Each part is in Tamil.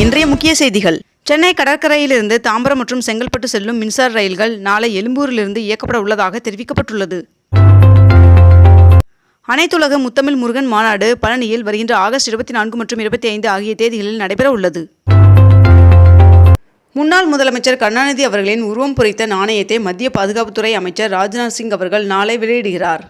இன்றைய முக்கிய செய்திகள். சென்னை கடற்கரையிலிருந்து தாம்பரம் மற்றும் செங்கல்பட்டு செல்லும் மின்சார ரயில்கள் நாளை எழும்பூரிலிருந்து இயக்கப்பட உள்ளதாக தெரிவிக்கப்பட்டுள்ளது. அனைத்துலக முத்தமிழ் முருகன் மாநாடு பழனியில் வருகின்ற ஆகஸ்ட் இருபத்தி நான்கு மற்றும் இருபத்தி ஐந்து ஆகிய தேதிகளில் நடைபெற உள்ளது முன்னாள் முதலமைச்சர் கருணாநிதி அவர்களின் உருவம் பொறித்த நாணயத்தை மத்திய பாதுகாப்புத்துறை அமைச்சர் ராஜ்நாத் சிங் அவர்கள் நாளை வெளியிடுகிறார்.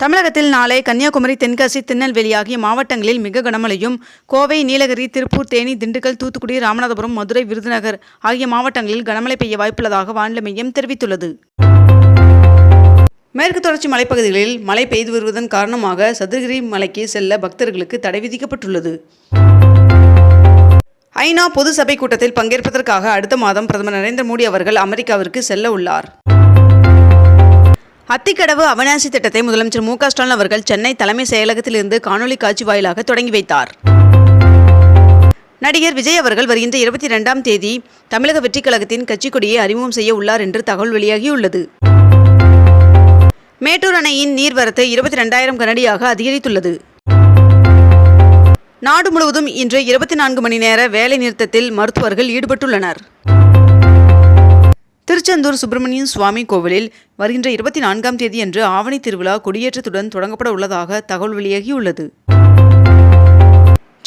தமிழகத்தில் நாளை கன்னியாகுமரி தென்காசி திருநெல்வேலி ஆகிய மாவட்டங்களில் மிக கனமழையும் கோவை நீலகிரி திருப்பூர் தேனி திண்டுக்கல் தூத்துக்குடி ராமநாதபுரம் மதுரை விருதுநகர் ஆகிய மாவட்டங்களில் கனமழை பெய்ய வாய்ப்புள்ளதாக வானிலை மையம் தெரிவித்துள்ளது. மேற்கு தொடர்ச்சி மலைப்பகுதிகளில் மழை பெய்து வருவதன் காரணமாக சதுரகிரி மலைக்கு செல்ல பக்தர்களுக்கு தடை விதிக்கப்பட்டுள்ளது. ஐநா பொது சபை கூட்டத்தில் பங்கேற்பதற்காக அடுத்த மாதம் பிரதமர் நரேந்திர மோடி அவர்கள் அமெரிக்காவிற்கு செல்ல உள்ளார். அத்திக்கடவு அவிநாசி திட்டத்தை முதலமைச்சர் மு ஸ்டாலின் அவர்கள் சென்னை தலைமை செயலகத்திலிருந்து காணொலி காட்சி வாயிலாக தொடங்கி வைத்தார். நடிகர் விஜய் அவர்கள் வருகின்ற இருபத்தி ரெண்டாம் தேதி தமிழக வெற்றிக் கழகத்தின் கட்சி கொடியை அறிமுகம் செய்ய உள்ளார் என்று தகவல் வெளியாகியுள்ளது. மேட்டூர் அணையின் நீர்வரத்து இருபத்தி ரெண்டாயிரம் கனடியாக அதிகரித்துள்ளது. நாடு முழுவதும் இன்று இருபத்தி நான்கு மணி நேர வேலை நிறுத்தத்தில் மருத்துவர்கள் ஈடுபட்டுள்ளனர். திருச்செந்தூர் சுப்பிரமணியன் சுவாமி கோவிலில் வருகின்ற இருபத்தி நான்காம் தேதி அன்று ஆவணி திருவிழா கொடியேற்றத்துடன் தொடங்கப்பட உள்ளதாக தகவல் வெளியாகியுள்ளது.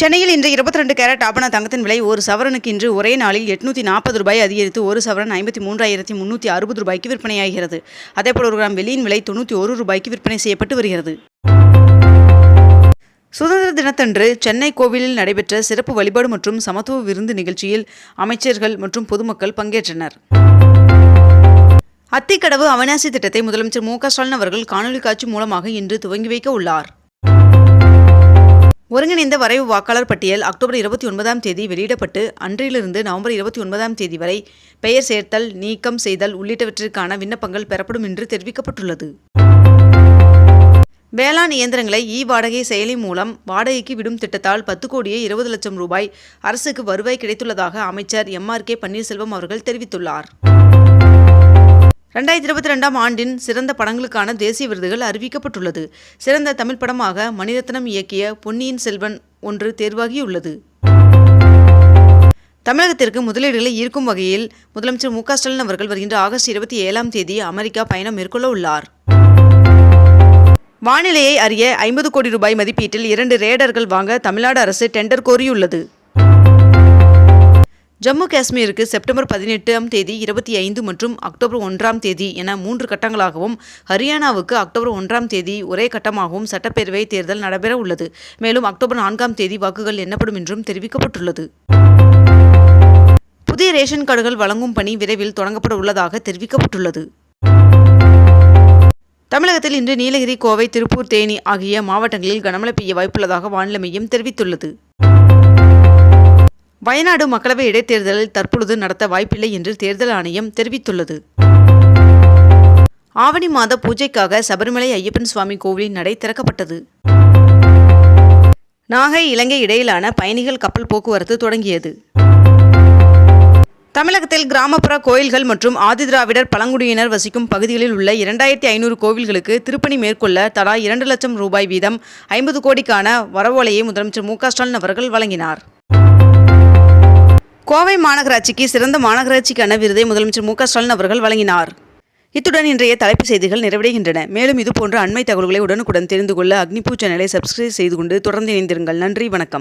சென்னையில் இன்று இருபத்தி ரெண்டு கேரட் ஆபண தங்கத்தின் விலை ஒரு சவரனுக்கு இன்று ஒரே நாளில் எட்நூற்றி நாற்பது ரூபாய் அதிகரித்து ஒரு சவரன் ஐம்பத்தி மூன்றாயிரத்தி முன்னூத்தி அறுபது ரூபாய்க்கு விற்பனையாகிறது. அதேபோல் ஒரு கிராம் வெளியின் விலை தொண்ணூற்றி ஒரு ரூபாய்க்கு விற்பனை செய்யப்பட்டு வருகிறது. சுதந்திர தினத்தன்று சென்னை கோவிலில் நடைபெற்ற சிறப்பு வழிபாடு மற்றும் சமத்துவ விருந்து நிகழ்ச்சியில் அமைச்சர்கள் மற்றும் பொதுமக்கள் பங்கேற்றனர். அத்திக்கடவு அவிநாசி திட்டத்தை முதலமைச்சர் மு க ஸ்டாலின் அவர்கள் காணொலி காட்சி மூலமாக இன்று துவங்கி வைக்க உள்ளார். ஒருங்கிணைந்த வரைவு வாக்காளர் பட்டியல் அக்டோபர் இருபத்தி ஒன்பதாம் தேதி வெளியிடப்பட்டு அன்றிலிருந்து நவம்பர் இருபத்தி ஒன்பதாம் தேதி வரை பெயர் சேர்த்தல் நீக்கம் செய்தல் உள்ளிட்டவற்றிற்கான விண்ணப்பங்கள் பெறப்படும் என்று தெரிவிக்கப்பட்டுள்ளது. வேளாண் இயந்திரங்களை இ வாடகை செயலி மூலம் வாடகைக்கு விடும் திட்டத்தால் பத்து கோடியே இருபது லட்சம் ரூபாய் அரசுக்கு வருவாய் கிடைத்துள்ளதாக அமைச்சர் எம் ஆர் கே பன்னீர்செல்வம் அவர்கள் தெரிவித்துள்ளார். ரெண்டாயிரத்தி இருபத்தி ரெண்டாம் ஆண்டின் சிறந்த படங்களுக்கான தேசிய விருதுகள் அறிவிக்கப்பட்டுள்ளது. சிறந்த தமிழ் படமாக மணிரத்னம் இயக்கிய பொன்னியின் செல்வன் ஒன்று தேர்வாகியுள்ளது. தமிழகத்திற்கு முதலீடுகளை ஈர்க்கும் வகையில் முதலமைச்சர் மு க ஸ்டாலின் அவர்கள் வருகின்ற ஆகஸ்ட் இருபத்தி ஏழாம் தேதி அமெரிக்கா பயணம் மேற்கொள்ள உள்ளார். வானிலையை அறிய ஐம்பது கோடி ரூபாய் மதிப்பீட்டில் இரண்டு ரேடர்கள் வாங்க தமிழ்நாடு அரசு டெண்டர் கோரியுள்ளது. ஜம்மு காஷ்மீருக்கு செப்டம்பர் பதினெட்டாம் தேதி இருபத்தி ஐந்து மற்றும் அக்டோபர் ஒன்றாம் தேதி என மூன்று கட்டங்களாகவும் ஹரியானாவுக்கு அக்டோபர் ஒன்றாம் தேதி ஒரே கட்டமாகவும் சட்டப்பேரவை தேர்தல் நடைபெற உள்ளது. மேலும் அக்டோபர் நான்காம் தேதி வாக்குகள் எண்ணப்படும் என்றும் தெரிவிக்கப்பட்டுள்ளது. புதிய ரேஷன் கார்டுகள் வழங்கும் பணி விரைவில் தொடங்கப்பட உள்ளதாக தெரிவிக்கப்பட்டுள்ளது. தமிழகத்தில் இன்று நீலகிரி கோவை திருப்பூர் தேனி ஆகிய மாவட்டங்களில் கனமழை பெய்ய வாய்ப்புள்ளதாக வானிலை மையம் தெரிவித்துள்ளது. வயநாடு மக்களவை இடைத்தேர்தலில் தற்பொழுது நடத்த வாய்ப்பில்லை என்று தேர்தல் ஆணையம் தெரிவித்துள்ளது. ஆவணி மாத பூஜைக்காக சபரிமலை ஐயப்பன் சுவாமி கோவிலின் நடை திறக்கப்பட்டது. நாகை இலங்கை இடையிலான பயணிகள் கப்பல் போக்குவரத்து தொடங்கியது. தமிழகத்தில் கிராமப்புற கோயில்கள் மற்றும் ஆதிதிராவிடர் பழங்குடியினர் வசிக்கும் பகுதிகளில் உள்ள இரண்டாயிரத்தி ஐநூறு கோவில்களுக்கு திருப்பணி மேற்கொள்ள தலா இரண்டு லட்சம் ரூபாய் வீதம் ஐம்பது கோடிக்கான வரவோலையை முதலமைச்சர் மு க ஸ்டாலின் அவர்கள் வழங்கினார். கோவை மாநகராட்சிக்கு சிறந்த மாநகராட்சிக்கான விருதை முதலமைச்சர் மு க ஸ்டாலின் அவர்கள் வழங்கினார். இத்துடன் இன்றைய தலைப்புச் செய்திகள் நிறைவடைகின்றன. மேலும் இதுபோன்ற அண்மை தகவல்களை உடனுக்குடன் தெரிந்து கொள்ள அக்னிபூ சேனலை சப்ஸ்கிரைப் செய்து கொண்டு தொடர்ந்து இணைந்திருங்கள். நன்றி வணக்கம்.